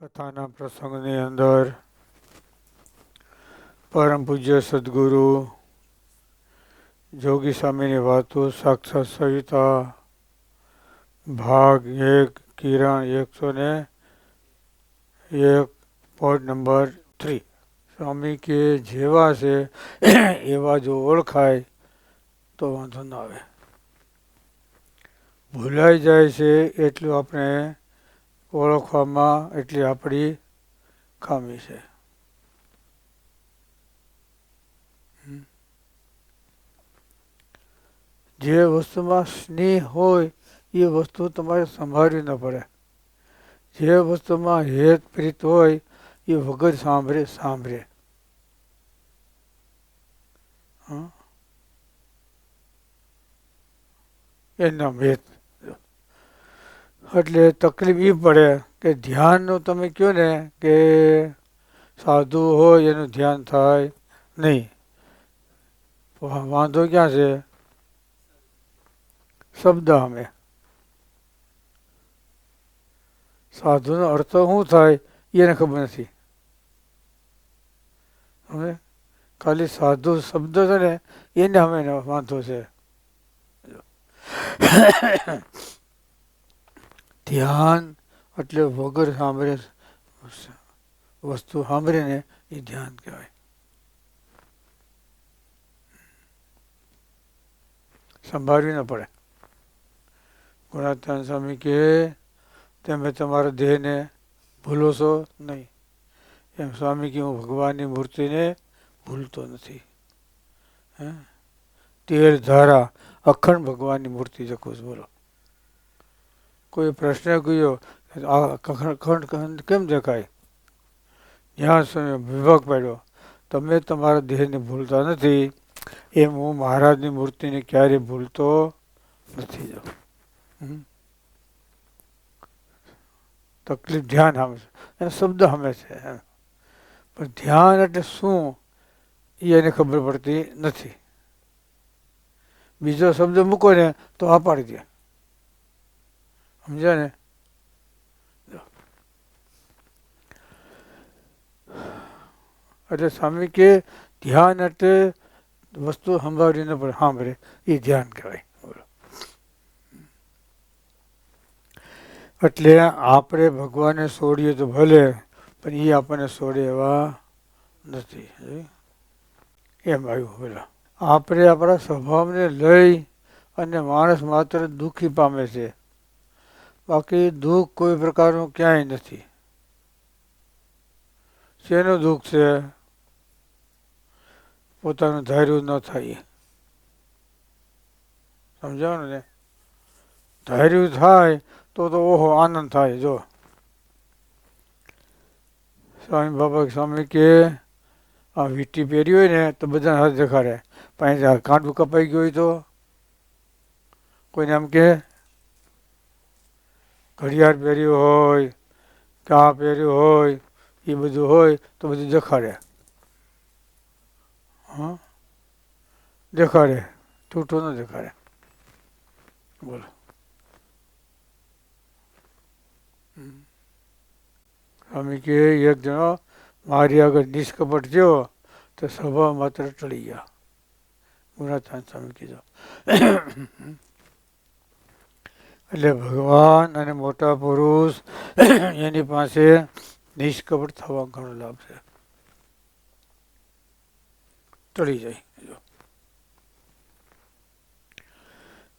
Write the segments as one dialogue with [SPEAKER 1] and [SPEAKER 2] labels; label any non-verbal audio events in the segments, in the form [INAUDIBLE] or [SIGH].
[SPEAKER 1] કથાના પ્રસંગની અંદર પરમ પૂજ્ય સદગુરુ જોગી સ્વામીની વાતો સાક્ષાત સવિતા, ભાગ એક, કિરણ એકસો ને એક પોઈન્ટ નંબર થ્રી સ્વામી કે જેવા છે, એવા જો ઓળખાય તો વાંધો ના આવે. ભૂલાઈ જાય છે એટલું આપણે ઓળખવામાં એટલી આપણી ખામી છે. જે વસ્તુમાં સ્નેહ હોય, એ વસ્તુ તમારે સંભાળવી ન પડે. જે વસ્તુમાં હેત પ્રીત હોય, એ વગર સાંભળે સાંભળે? એના હેત એટલે તકલીફ એ પડે કે ધ્યાનનું તમે કહો ને કે સાધુ હોય એનું ધ્યાન થાય નહીં. વાંધો ક્યાં છે? શબ્દ અમે. સાધુનો અર્થ શું થાય એને ખબર નથી. હવે ખાલી સાધુ શબ્દ છે ને એને અમે વાંધો છે. ધ્યાન એટલે વગર સાંભળે વસ્તુ સાંભળે ને એ ધ્યાન કહેવાય. સંભાળવી ન પડે. ગુણાત્મા સ્વામી કે, તમે તમારા દેહને ભૂલો છો નહીં. એમ સ્વામી કે, હું ભગવાનની મૂર્તિને ભૂલતો નથી. તેર ધારા, અખંડ ભગવાનની મૂર્તિ જખું છું બોલો. કોઈ પ્રશ્ન કર્યો, આ ખંડ કેમ દેખાય? જ્યાં સમય વિભાગ પાડ્યો, તમે તમારા દેહને ભૂલતા નથી, એમ હું મહારાજની મૂર્તિને ક્યારેય ભૂલતો નથી જો હમ. તકલીફ ધ્યાન સામે છે. એનો શબ્દ સામે છે. પણ ધ્યાન એટલે શું, એ એને ખબર પડતી નથી. બીજો શબ્દ મૂકો ને તો આ પાડી દે. સમજ્યા ને? એટલે સ્વામી કે ધ્યાન એટલે વસ્તુ સંભાળી પણ સાંભળે, એ ધ્યાન કહેવાય. એટલે આપણે ભગવાનને છોડીએ તો ભલે, પણ એ આપણને છોડે એવા નથી. એમ આવ્યું, બોલો. આપણે આપણા સ્વભાવને લઈ અને માણસ માત્ર દુઃખી પામે છે. બાકી દુઃખ કોઈ પ્રકારનું ક્યાંય નથી. શેનું દુઃખ છે? પોતાનું ધાર્યું ન થાય. સમજાવો ને? ધાર્યું થાય તો તો ઓહો આનંદ થાય, જો. સ્વામી બાબા સ્વામી કે, આ વીટી પહેરી હોય ને તો બધાને હાથ દેખાડે. પણ કાંટું કપાઈ ગયું હોય તો. કોઈને એમ કે ઘડિયાળ પહેર્યું હોય કે આ પહેર્યું હોય, એ બધું હોય તો બધું દેખાડે. હા? દેખાડે. તૂટો ન દેખાડે. બોલો. સ્વામી કે એક જણો મારી આગળ નિષ્કપટ થયો તો સ્વભાવ માત્ર ટળી ગયા. ગુણાતાન સ્વામી કીધું. એટલે ભગવાન અને મોટા પુરુષ [CLEARS THROAT] એની પાસે નિષ્કપટ થવા ઘણો લાભ છે. ટળી જાય.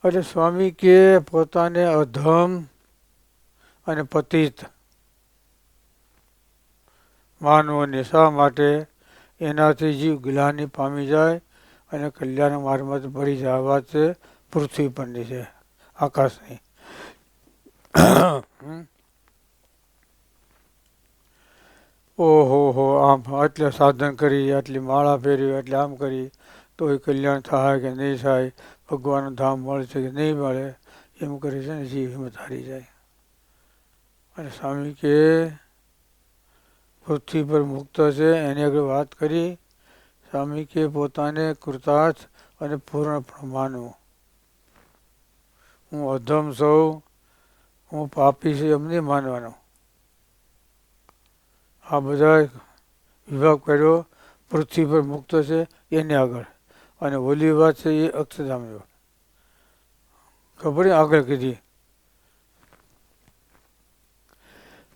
[SPEAKER 1] એટલે સ્વામી કે પોતાને અધમ અને પતિત માનવોને શા માટે એનાથી જીવ ગ્લાની પામી જાય અને કલ્યાણ માર્ગમાં પડી જાય આ વાત પૃથ્વી પરની છે. આકાશની. ઓહો, હો, આમ આટલે સાધન કરી, આટલી માળા પહેરી એટલે આમ કરી તો એ કલ્યાણ થાય કે નહીં થાય, ભગવાનનું ધામ મળશે કે નહીં મળે, એમ કરી છે ને જીવ હિંમત હારી જાય. અને સ્વામી કે, પૃથ્વી પર મુક્ત છે, એની આગળ વાત કરી, સ્વામી કે, પોતાને કૃતાર્થ અને પૂર્ણપણે માનવું હું અધમ સૌ હું પાપી છું એમ નહીં માનવાનું. આ બધા વિભાગ કર્યો પૃથ્વી પર મુક્ત છે એને આગળ. અને ઓલી વાત છે એ અક્ષરધામની. ખબર? આગળ કીધી.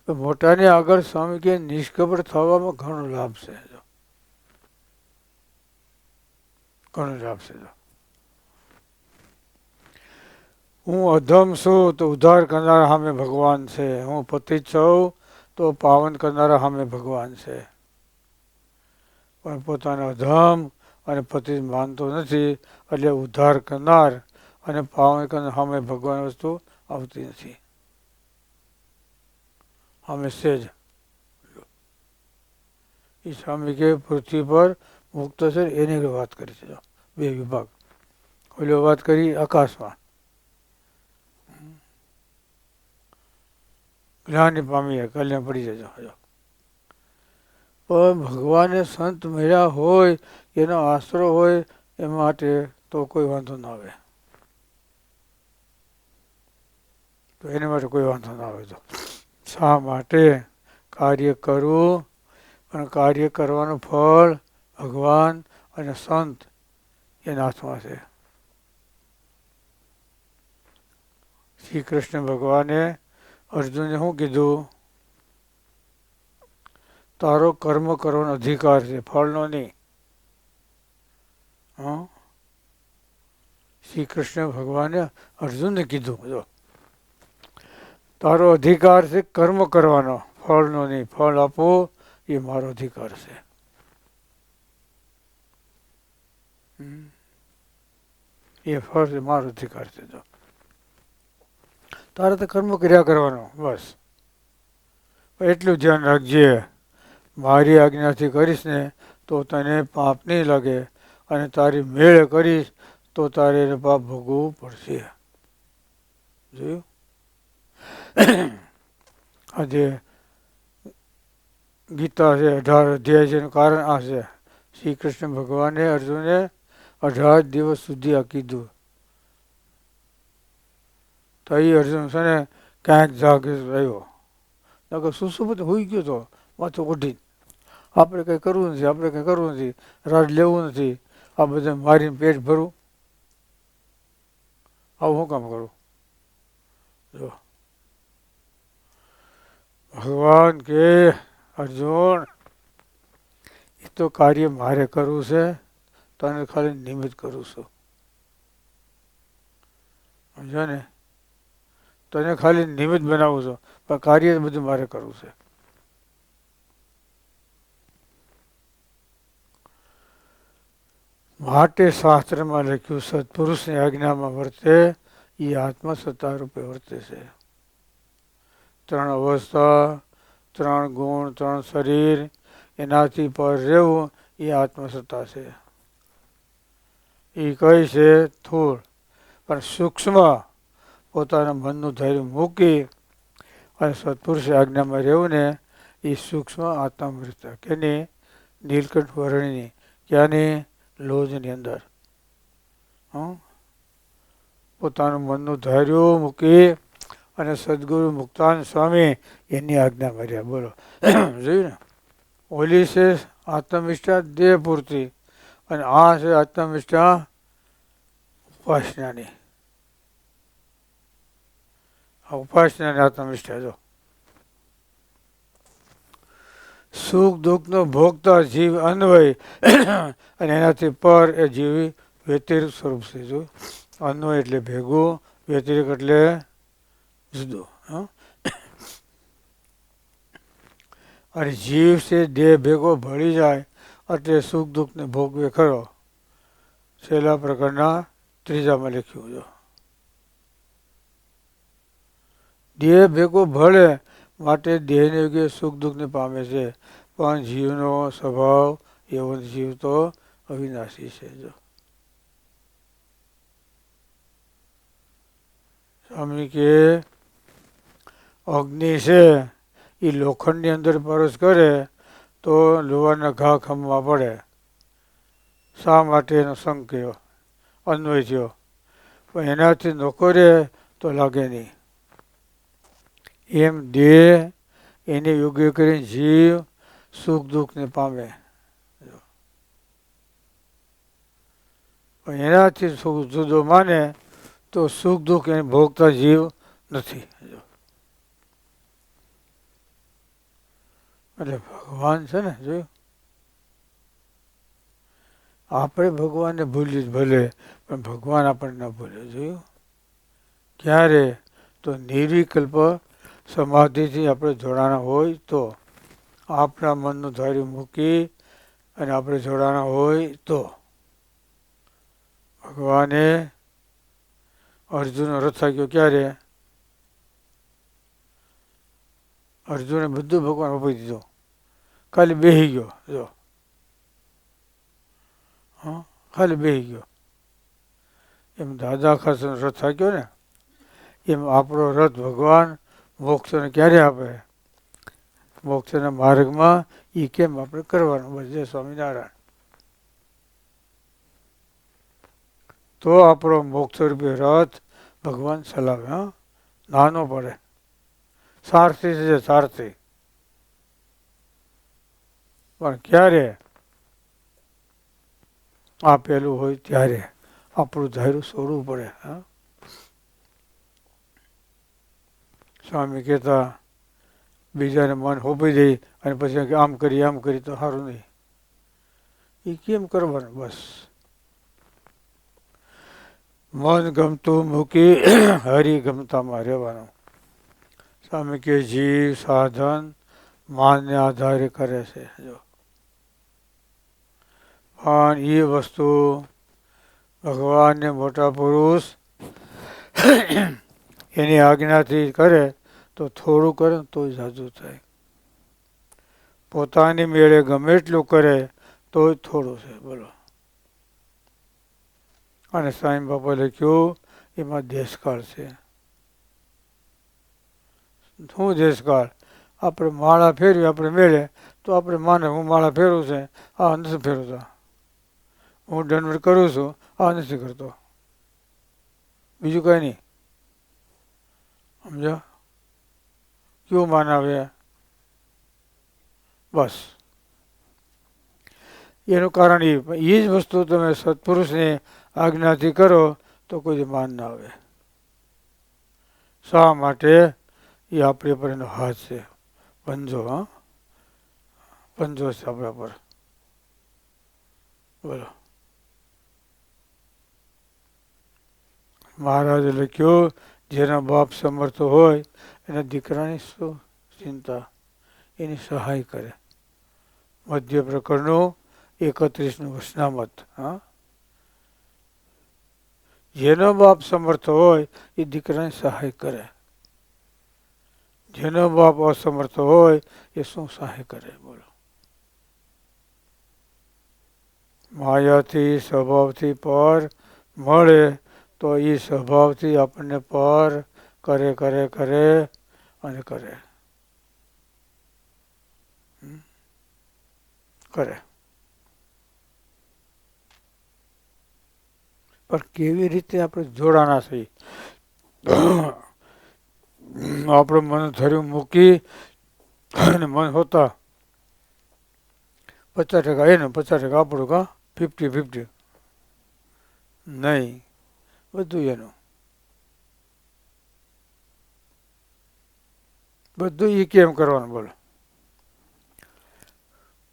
[SPEAKER 1] મોટાને આગળ સ્વામી કે નિષ્ખબર થવામાં ઘણો લાભ છે ઘણો લાભ છે જો. હું અધમ છું તો ઉદ્ધાર કરનારા સામે ભગવાન છે. હું પતિ છું તો પાવન કરનારા સામે ભગવાન છે. પણ પોતાનો અધમ અને પતિ માનતો નથી, એટલે ઉદ્ધાર કરનાર અને પાવન કરનાર સામે ભગવાન વસ્તુ આવતી નથી. અમે સેજ. એ સ્વામી કે પૃથ્વી પર મુક્ત છે, એની વાત કરી છે. બે વિભાગ. ઓલો વાત કરી આકાશમાં. જ્ઞાની પામીએ, કલ્યાણ પડી જજો હજો પણ ભગવાને સંત મળ્યા હોય, એનો આશરો હોય, એ માટે તો કોઈ વાંધો ના આવે. તો એના માટે કોઈ વાંધો ના આવે તો. શા માટે? કાર્ય કરવું પણ કાર્ય કરવાનું ફળ ભગવાન અને સંત એના હાથમાં છે. શ્રી કૃષ્ણ ભગવાને અર્જુનને શું કીધું, તારો કર્મ કરવાનો અધિકાર છે, ફળનો નહીં. હા? શ્રી કૃષ્ણ ભગવાને અર્જુનને કીધું બધો તારો અધિકાર છે કર્મ કરવાનો, ફળનો નહીં, ફળ આપો, એ મારો અધિકાર છે. એ ફળ મારો અધિકાર છે, જો. તારે તો કર્મ કર્યા કરવાનો, બસ. એટલું ધ્યાન રાખજે. મારી આજ્ઞાથી કરીશ ને તો તને પાપ નહીં લાગે અને તારી મેળે કરીશ તો તારે એને પાપ ભોગવવું પડશે. જોયું? [COUGHS] આજે ગીતા છે, અઢાર અધ્યાય છે એનું કારણ આ છે. શ્રી કૃષ્ણ ભગવાને અર્જુને અઢાર દિવસ સુધી આ કીધું. તો એ અર્જુન છે ને ક્યાંક જાગે રહ્યો. નકર બધું હોઈ ગયો તો માથું ઉઠી આપણે કંઈ કરવું નથી, આપણે કંઈ કરવું નથી, રાજ લેવું નથી. આ બધા મારીને પેટ ભરવું આવું શું કામ કરું? જો. ભગવાન કે અર્જુન, એ તો કાર્ય મારે કરવું છે, તને ખાલી નિમિત્ત કરું છું. સમજો ને? તને ખાલી નિમિત્ત બનાવું છું. પણ કાર્ય બધું મારે કરવું છે. માટે શાસ્ત્રમાં લખ્યું, સત્પુરુષની આજ્ઞામાં વર્તે એ આત્મસત્તા રૂપે વર્તે છે. ત્રણ અવસ્થા, ત્રણ ગુણ, ત્રણ શરીર, એનાથી પર રહેવું એ આત્મસત્તા છે. એ કઈ છે? થોડ પણ સૂક્ષ્મ પોતાના મનનું ધૈર્ય મૂકી અને સત્પુરુષ આજ્ઞામાં રહેવું ને એ સૂક્ષ્મ આત્મવૃત્તા કેની નીલકંઠ વર્ણની ક્યાંની લોજની અંદર. હં? પોતાનું મનનું ધૈર્ય મૂકી અને સદગુરુ મુક્તાન સ્વામી એની આજ્ઞા કર્યા બોલો. જોયું ને? ઓલી છે આત્મનિષ્ઠા દેહ પૂરતી અને આ છે આત્મનિષ્ઠા ઉપાસનાની. ઉપાસનાની આત્મનિષ્ઠા જો સુખ દુઃખનો ભોગતા જીવ અન્વય અને એનાથી પર એ જીવ વ્યતિરિક સ્વરૂપ છે જો અન્વય એટલે ભેગું વ્યતિરિક એટલે જુદો? અને જીવ છે દેહ ભેગો ભળી જાય એટલે સુખ દુઃખને ભોગવે ખરો છેલ્લા પ્રકારના ત્રીજામાં લખ્યું જો દેહ ભેગો ભળે માટે દેહને યોગ્ય સુખ દુઃખને પામે છે. પણ જીવનો સ્વભાવ એવો જીવ તો અવિનાશી છે જો. સ્વામી કે, અગ્નિ છે એ લોખંડની અંદર પરસ કરે તો લોહાના ઘા ખમવા પડે. શા માટે એનો સંગ કયો? અન્વય થયો. પણ એનાથી નોકરે તો લાગે નહીં. એમ દેહ એને યોગ્ય કરીને જીવ, સુખ, દુઃખને પામે. એનાથી સુખ જુદો માને તો સુખ, દુઃખ એને ભોગતા જીવ નથી. એટલે ભગવાન છે ને, જોયું? આપણે ભગવાનને ભૂલી ભલે, પણ ભગવાન આપણને ન ભૂલે, જોયું? ક્યારે? તો નિર્વિકલ્પ સમાધિથી આપણે જોડાણા હોય તો આપણા મનનું ધૈર્ય મૂકી અને આપણે જોડાણા હોય તો ભગવાને અર્જુન રથ થાક્યો ક્યારે? અર્જુને બધું ભગવાન ઉપી દીધું. ખાલી બેહી ગયો. જો. હા? ખાલી બેહી ગયો. એમ દાદા ખાસ રથ થાક્યો ને, એમ આપણો રથ ભગવાન મોક્ષને ક્યારે આપે? મોક્ષના માર્ગમાં એ કેમ આપણે કરવાનું? બસ જય સ્વામિનારાયણ. તો આપણો મોક્ષરૂપી રથ ભગવાન ચલાવે, હા? નાનો પડે. સારથી છે, સારથી. પણ ક્યારે આપેલું હોય ત્યારે આપણું ધાર્યું છોડવું પડે, હા? સ્વામી કહેતા, બીજાને મન હોપી દઈ અને પછી આમ કરી આમ કરી, તો સારું નહીં. એ કેમ કરવાનું? બસ. મન ગમતું મૂકી [CLEARS THROAT] હરી ગમતામાં રહેવાનું. સ્વામી કે, જીવ સાધન માનને આધારે કરે છે. જો. પણ એ વસ્તુ ભગવાનને મોટા પુરુષ એની આજ્ઞાથી કરે તો થોડું કરે તો જાજુ થાય. પોતાની મેળે ગમે એટલું કરે તો જ થોડું છે, બોલો. અને સાંઈ બાપા લખ્યું એમાં દેશકાળ છે. શું દેશકાળ? આપણે માળા ફેરવી આપણે મેળે, તો આપણે માને, હું માળા ફેરવું છે, આ નથી ફેરવતા. હું દંડ કરું છું, આ નથી કરતો. બીજું કંઈ નહીં. સમજો કેવું માન બસ. એનું કારણ એ જ વસ્તુ તમે સત્પુરુષની આજ્ઞાથી કરો તો કોઈ માન ના આવે. શા માટે? એ આપણી પર એનો હાથ છે. પંજો, હા. પંજો છે આપણા પર. બોલો. મહારાજે લખ્યું જેના બાપ સમર્થ હોય, એના દીકરાની શું ચિંતા, એની સહાય કરે. મધ્ય પ્રકરણનું એકત્રીસનું વસનામત, હા. જેનો બાપ સમર્થ હોય, એ દીકરાની સહાય કરે. જેનો બાપ અસમર્થ હોય, એ શું સહાય કરે, બોલો. માયાથી, સ્વભાવથી પર મળે તો એ સ્વભાવથી આપણને પર કરે કરે કરે અને કરે. કરે. પણ કેવી રીતે આપણે જોડાના છીએ? આપણે મન ધર્યું મૂકી અને મન હોતા પચાસ ટકા, એનું પચાસ ટકા આપણું કા? ફિફ્ટી ફિફ્ટી નહીં. બધું એનું. બધું એ કેમ કરવાનું બોલો?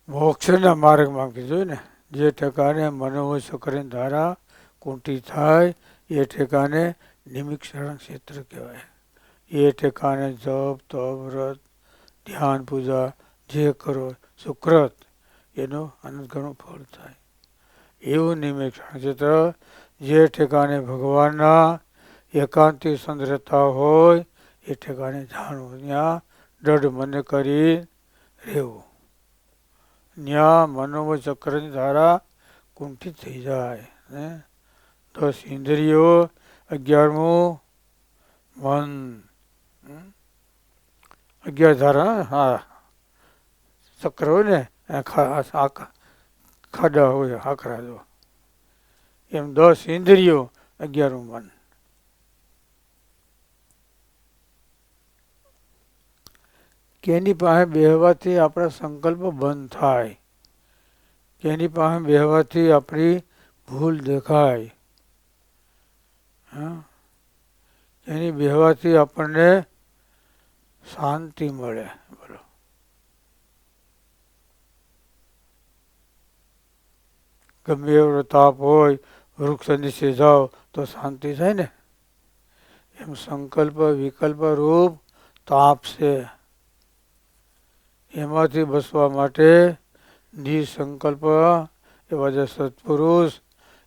[SPEAKER 1] મોક્ષના માર્ગમાં કીધું ને, જે ઠેકાને મનોવશ કરીને ધારા કુંટી થાય, એ ઠેકાને નિમિક્ષરણ ક્ષેત્ર કહેવાય. એ ઠેકાને જપ, તપ, વ્રત, ધ્યાન, પૂજા જે કરો સુકૃત એનો અનંત ઘણું ફળ થાય. એવું નિમિક્ષણ ક્ષેત્ર જે ઠેકાણે ભગવાનના એકાંતિક સંદ્રતા હોય, એ ઠેકાણે જાણવું. ત્યાં દઢ મને કરી રહેવું. ત્યાં મનોમય ચક્રની ધારા કુંઠિત થઈ જાય ને દસ ઇન્દ્રિયો અગિયારમું મન. અગિયાર ધારા, હા. ચક્ર હોય ને ખાડા હોય, આખરા જો. એમ દસ ઇન્દ્રિયો અગિયારું મન કેની પાસે બેહવાથી આપણા સંકલ્પ બંધ થાય? કેની પાસે બેહવાથી આપણી ભૂલ દેખાય? એની બેહવાથી આપણને શાંતિ મળે. બોલો. ગમે એવો તાપ હોય વૃક્ષ નીચે જાઓ તો શાંતિ થાય ને? એમ સંકલ્પ, વિકલ્પ રૂપ તાપ છે એમાંથી બસવા માટે નિસંકલ્પ, એવા જે સત્પુરુષ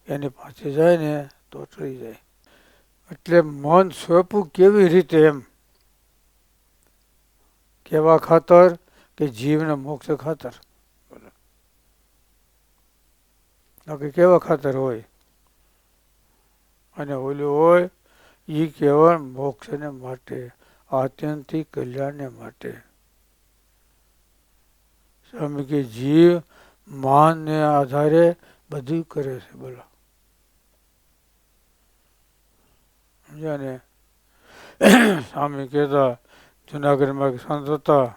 [SPEAKER 1] એની પાસે જાય ને તો ટળી જાય. એટલે મન સોંપવું કેવી રીતે એમ? કેવા ખાતર કે જીવને મોક્ષ ખાતર? બોલો. કેવા ખાતર હોય? અને ઓલું હોય એ કેવળ મોક્ષને માટે, આત્યંતિક કલ્યાણને માટે. સ્વામી કે જીવ માનને આધારે બધું કરે છે, બોલો. સમજ્યા ને સ્વામી કહેતા, જુનાગઢમાં સંત હતા.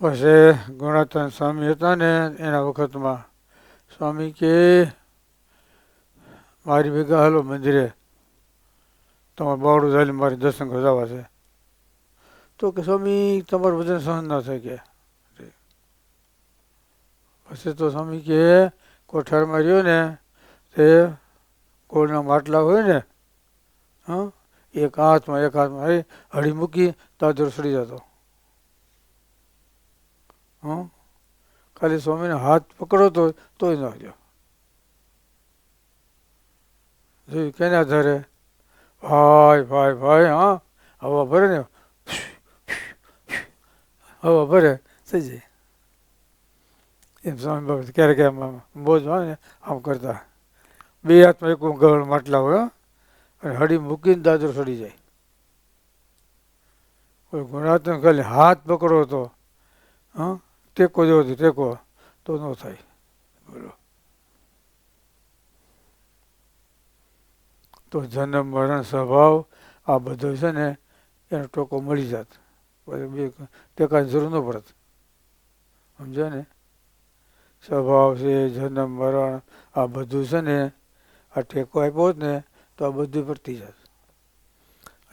[SPEAKER 1] પછી ગુણાતન સ્વામી હતા ને, એના વખતમાં સ્વામી કે મારી ભેગા હાલો મંદિરે તમારે બાવડું ચાલી મારી દર્શન કરવા છે. તો કે સ્વામી, તમારું વજન સહન ના થાય કે. પછી તો સ્વામી કે, કોઠારમાં રહ્યો ને, તે કોળના માટલા હોય ને, હા, એક હાથમાં એક હાથમાં હળી હળી મૂકી તાજર સડી જતો. હં, ખાલી સ્વામીને હાથ પકડો તો તોય ન રહ્યો જોયું કેને આધારે ભાઈ ભાઈ ભાઈ, હા? હવા ભરે ને? હવા ભરે, થઈ જાય. એમ સ્વામી બાબત ક્યારેક એમ બોજ હોય ને, આમ કરતા. બે હાથમાં એક ગળ માટલા હોય. અને હળી મૂકીને દાદરો સડી જાય. કોઈ ગુણાત્મક ખાલી હાથ પકડો તો, હા? ટેકો જેવો ટેકો. તો ન થાય. બોલો. તો જન્મ, મરણ, સ્વભાવ આ બધો છે ને એનો ટોકો મળી જાત. પછી કાંઈ જરૂર ન પડત. સમજો ને? સ્વભાવ છે, જન્મ, મરણ આ બધું છે ને, આ ટેકો આપ્યો જ ને તો આ બધું પડતી જાત.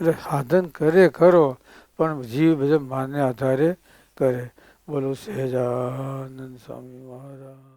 [SPEAKER 1] એટલે સાધન કરે ખરો, પણ જીવ બધા માનને આધારે કરે. બોલો, સહેજાનંદ સ્વામી મહારાજ.